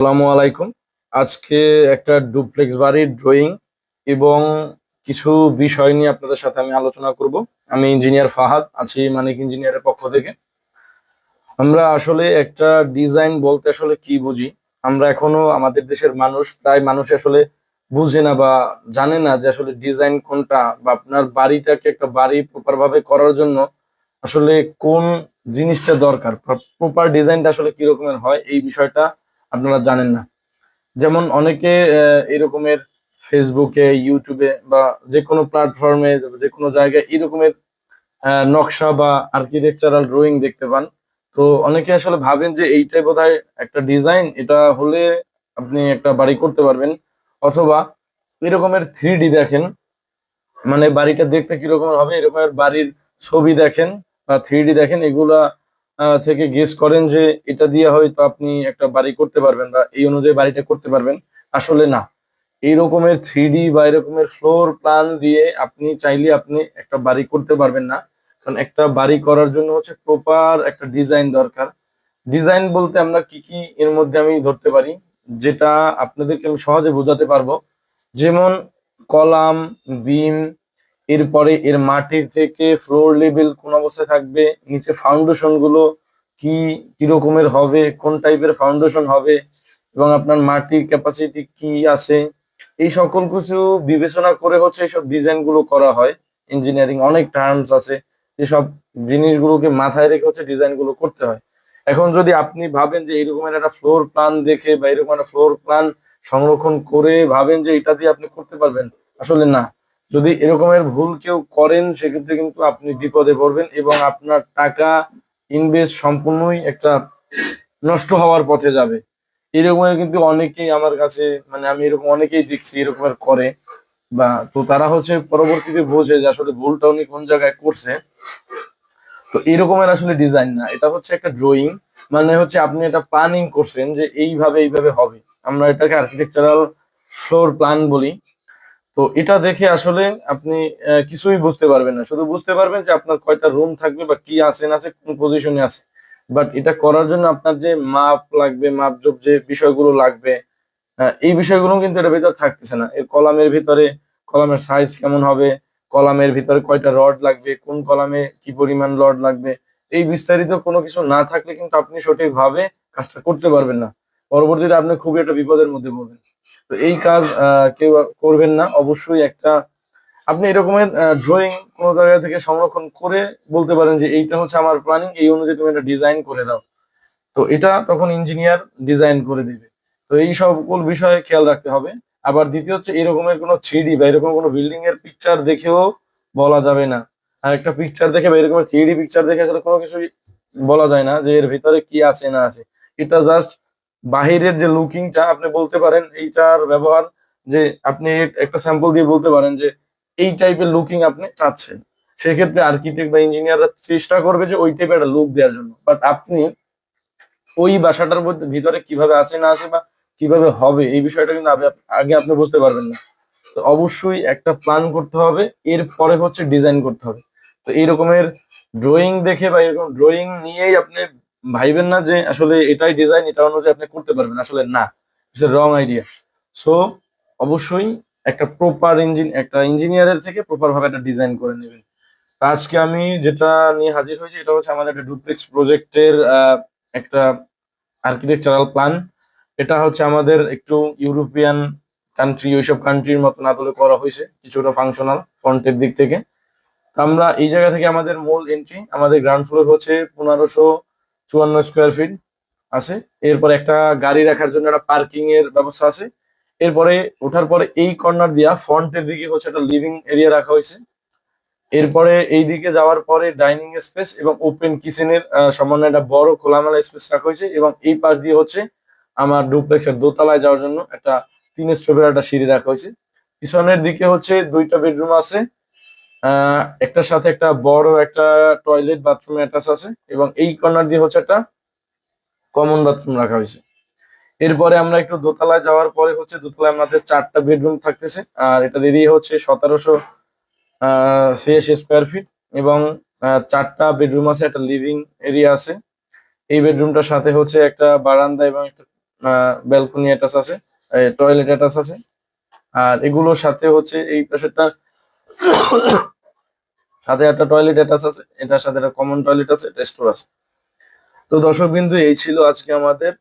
আসসালামু আলাইকুম। আজকে একটা ডুপ্লেক্স বাড়ির ড্রয়িং এবং কিছু বিষয় নিয়ে আপনাদের সাথে আমি আলোচনা করব। আমি ইঞ্জিনিয়ার ফাহাদ, আছি মানিক ইঞ্জিনিয়ারের পক্ষ থেকে। আমরা আসলে একটা ডিজাইন বলতে আসলে কি বুঝি? আমরা এখনও আমাদের দেশের মানুষ, প্রায় মানুষ আসলে বুঝে না বা জানে না যে আসলে ডিজাইন কোনটা বা আপনার বাড়িটাকে একটা বাড়ি প্রপার ভাবে করার জন্য আসলে কোন জিনিসটা দরকার প্রপার ডিজাইনটা আসলে কি রকমের হয়, এই বিষয়টা আপনারা জানেন না। যেমন অনেকে এরকমের ফেসবুকে ইউটিউবে বা যে কোনো প্ল্যাটফর্মে যে কোনো জায়গায় এরকমের নকশা বা আর্কিটেকচারাল ড্রয়িং দেখতে পান। তো অনেকে আসলে ভাবেন যে এইটাই বোধহয় একটা ডিজাইন এটা হলে আপনি একটা বাড়ি করতে পারবেন। অথবা এরকমের থ্রি দেখেন মানে বাড়িটা দেখতে কীরকম হবে, এরকমের বাড়ির ছবি দেখেন বা থ্রি দেখেন, এগুলা থেকে গেস করেন যে এটা দিয়ে হয়তো আপনি একটা বাড়ি করতে পারবেন বা এই অনুযায়ী বাড়িটা করতে পারবেন। আসলে না। এই রকমের থ্রি বা এরকমের ফ্লোর প্ল্যান দিয়ে আপনি চাইলে আপনি একটা বাড়ি করতে পারবেন না। কারণ একটা বাড়ি করার জন্য হচ্ছে প্রপার একটা ডিজাইন দরকার। ডিজাইন বলতে আমরা কি কি এর মধ্যে আমি ধরতে পারি, যেটা আপনাদেরকে আমি সহজে বোঝাতে পারব। যেমন কলাম, বিম এরপরে এর মাটির থেকে ফ্লোর লেভেল কোন অবস্থায় থাকবে, নিচে ফাউন্ডেশনগুলো কি কি রকমের হবে, কোন টাইপের ফাউন্ডেশন হবে, এবং আপনার মাটির ক্যাপাসিটি কি আছে, এই সকল কিছু বিবেচনা করে হচ্ছে এইসব ডিজাইনগুলো করা হয় ইঞ্জিনিয়ারিং অনেক টার্মস আছে, এসব জিনিসগুলোকে মাথায় রেখে হচ্ছে ডিজাইনগুলো করতে হয়। এখন যদি আপনি ভাবেন যে এরকমের একটা ফ্লোর প্ল্যান দেখে বা এরকম একটা ফ্লোর প্ল্যান সংরক্ষণ করে ভাবেন যে এটা দিয়ে আপনি করতে পারবেন, আসলে না। যদি এরকমের ভুল কেউ করেন, সেক্ষেত্রে কিন্তু আপনি বিপদে পড়বেন এবং আপনার টাকা ইনভেস্ট সম্পূর্ণই একটা নষ্ট হওয়ার পথে যাবে। এরকমের কিন্তু অনেকেই আমার কাছে মানে আমি এরকম অনেকেই দেখছি এরকমের করে। বা তো তারা হচ্ছে পরবর্তীতে বোঝে যে আসলে ভুলটা উনি কোন জায়গায় করছে। তো এরকমের আসলে ডিজাইন না। এটা হচ্ছে একটা ড্রয়িং মানে হচ্ছে আপনি এটা প্ল্যানিং করছেন যে এইভাবে এইভাবে হবে। আমরা এটাকে আর্কিটেকচারাল ফ্লোর প্ল্যান বলি। তো এটা দেখে আসলে আপনি কিছুই বুঝতে পারবেন না। শুধু বুঝতে পারবেন যে আপনার কয়টা রুম থাকবে বা কি আছে, না আছে, কোন পজিশনে আছে। বাট এটা করার জন্য আপনার যে মাপ লাগবে, মাপজোপ যে বিষয়গুলো লাগবে এই বিষয়গুলো কিন্তু এটার ভিতরে থাকতেছে না। এর কলামের ভিতরে, কলামের সাইজ কেমন হবে, কলামের ভিতরে কয়টা রড লাগবে, কোন কলামে কি পরিমাণ রড লাগবে, এই বিস্তারিত কোনো কিছু না থাকলে কিন্তু আপনি সঠিকভাবে কাজটা করতে পারবেন না। পরবর্তীতে আপনি খুবই একটা বিপদের মধ্যে পড়বেন। তো এই কাজ কেউ করবেন না। অবশ্যই একটা, আপনি এরকমের ড্রয়িং কোনো জায়গা থেকে সংরক্ষণ করে বলতে পারেন যে এইটা হচ্ছে আমার প্ল্যানিং এই অনুযায়ী তুমি একটা ডিজাইন করে দাও। তো এটা তখন ইঞ্জিনিয়ার ডিজাইন করে দিবে। তো এই সকল বিষয়ে খেয়াল রাখতে হবে। আবার দ্বিতীয় হচ্ছে এরকমের কোনো থ্রি বা এরকম কোনো বিল্ডিং এর পিকচার দেখেও বলা যাবে না। আর একটা পিকচার দেখে বা এরকম থ্রি পিকচার দেখে আসলে কোনো কিছুই বলা যায় না যে এর ভিতরে কি আছে, না আছে। এটা জাস্ট বাহিরের যে লুকিংটা আপনি বলতে পারেন, এইটার ব্যবহার যে আপনি একটা স্যাম্পল দিয়ে বলতে পারেন যে এই টাইপের লুকিং আপনি চাচ্ছেন। সেক্ষেত্রে আর্কিটেক্ট বা ইঞ্জিনিয়াররা চেষ্টা করবে যে ওই টাইপের একটা লুক দেওয়ার জন্য। বাট আপনি ওই বাসাটার মধ্যে ভিতরে কীভাবে আছে, না আছে বা কীভাবে হবে, এই বিষয়টা কিন্তু আগে আপনি বুঝতে পারবেন না। তো অবশ্যই একটা প্ল্যান করতে হবে, এরপরে হচ্ছে ডিজাইন করতে হবে। তো এই রকমের ড্রয়িং দেখে বা এরকম ড্রয়িং নিয়েই আপনি ভাইবেন না যে আসলে এটাই ডিজাইন এটা অনুযায়ী আপনি করতে পারবেন। আসলে না ইটস রং আইডিয়া সো অবশ্যই একটা প্রপার ইঞ্জিন একটা ইঞ্জিনিয়ারের থেকে প্রপার ভাবে একটা ডিজাইন করে নেবেন। আজকে আমি যেটা নিয়ে হাজির হয়েছি, এটা হচ্ছে আমাদের একটা ডুপ্লেক্স প্রজেক্টের একটা আর্কিটেকচারাল প্ল্যান এটা হচ্ছে আমাদের একটু ইউরোপিয়ান কান্ট্রি ওইসব কান্ট্রির মতন আদলে করা হয়েছে, কিছুটা ফাংশনাল ফ্রন্টের দিক থেকে। আমরা এই জায়গা থেকে আমাদের মূল এন্ট্রি আমাদের গ্রাউন্ড ফ্লোর হচ্ছে পনেরোশো চুয়ান্ন স্কোয়ার ফিট আছে। এরপর একটা গাড়ি রাখার জন্য একটা পার্কিং এর ব্যবস্থা আছে। এরপরে ওঠার পরে এই কর্নার দিয়া ফ্রন্টের দিকে হচ্ছে একটা লিভিং এরিয়া রাখা হয়েছে। এরপরে এই দিকে যাওয়ার পরে ডাইনিং স্পেস এবং ওপেন কিচেনের সমন্বয়ে একটা বড় খোলামেলা স্পেস রাখা হয়েছে এবং এই পাশ দিয়ে হচ্ছে আমার ডুপ্লেক্সের দোতলায় যাওয়ার জন্য একটা তিন স্টোভের একটা সিঁড়ি রাখা হয়েছে। পিছনের দিকে হচ্ছে দুইটা বেডরুম আছে। একটার সাথে একটা বড় একটা টয়লেট বাথরুম অ্যাটাচ আছে এবং এই কর্নার দিয়ে হচ্ছে একটা কমন বাথরুম রাখা হয়েছে। এরপরে আমরা একটু দোতলায় যাওয়ার পরে হচ্ছে দোতলায় আমাদের চারটা বেডরুম থাকতেছে, আর এটা এরিয়া হচ্ছে সতেরোশো ছিয়াশি স্কোয়ার ফিট এবং চারটা বেডরুম আছে, একটা লিভিং এরিয়া আছে। এই বেডরুমটার সাথে হচ্ছে একটা বারান্দা এবং একটা ব্যালকনি অ্যাটাচ আছে টয়লেট অ্যাটাচ আছে। আর এগুলোর সাথে হচ্ছে এই পাশেরটা সাথে একটা টয়লেট অ্যাটাচ আছে, এটার সাথে একটা কমন টয়লেট আছে, এটা স্টোর আছে। তো দর্শক বিন্দু এই ছিল আজকে আমাদের